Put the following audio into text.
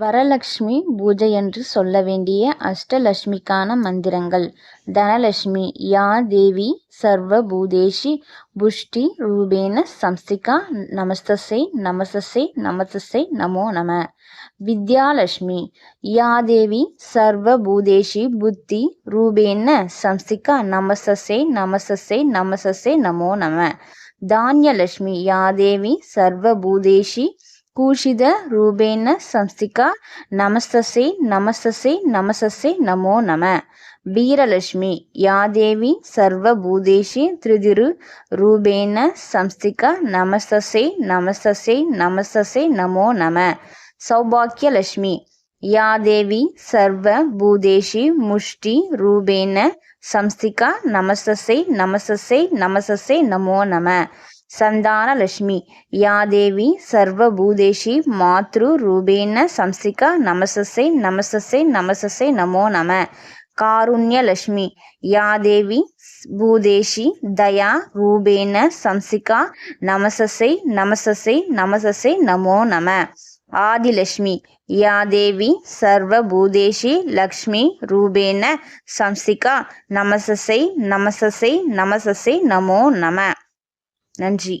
வரலக்ஷ்மி பூஜையன்று சொல்ல வேண்டிய அஷ்டலக்ஷ்மிக்கான மந்திரங்கள். தனலக்ஷ்மி யா தேவி சர்வ பூதேஷி புஷ்டி ரூபேண சம்ஸ்திகா நமஸ்தசை நமசசை நமசசை நமோ நம. வித்யாலக்ஷ்மி யா தேவி சர்வ பூதேஷி புத்தி ரூபேண சம்ஸ்திகா நமசசை நமசசை நமசசை நமோ நம. தானியலக்ஷ்மி யா தேவி சர்வ பூதேஷி கூஷித ரூபேண சம்ஸ்திகா நமஸ்தசை நமஸ்தசை நமஸ்தசை நமோ நம. வீரலட்சுமி யாதேவி சர்வபூதேஷி சர்வ பூதேஷி திரிதிரு ரூபேண சம்ஸ்திகா நமஸ்தசை நமஸ்தசை நமஸ்தசை நமோ நம. சௌபாக்கியலட்சுமி யாதேவி சர்வ பூதேஷி முஷ்டி ரூபேண சம்ஸ்திகா நமஸ்தசை நமஸ்தசை நமஸ்தசை நமோ நம. சந்தானலக்ஷ்மி யா தேவி சர்வபூதேஷி மாத்ரு ரூபேன சம்சிகா நமசசை நமசசை நமசசை நமோ நம. காருண்யலக்ஷ்மி யா தேவி பூதேஷி தயா ரூபேன சம்சிகா நமசசை நமசசை நமசசை நமோ நம. ஆதிலக்ஷ்மி யா தேவி சர்வபூதேஷி லக்ஷ்மி ரூபேன சம்சிகா நமசசை நமசசை நமசசை நமோ நம. நன்றி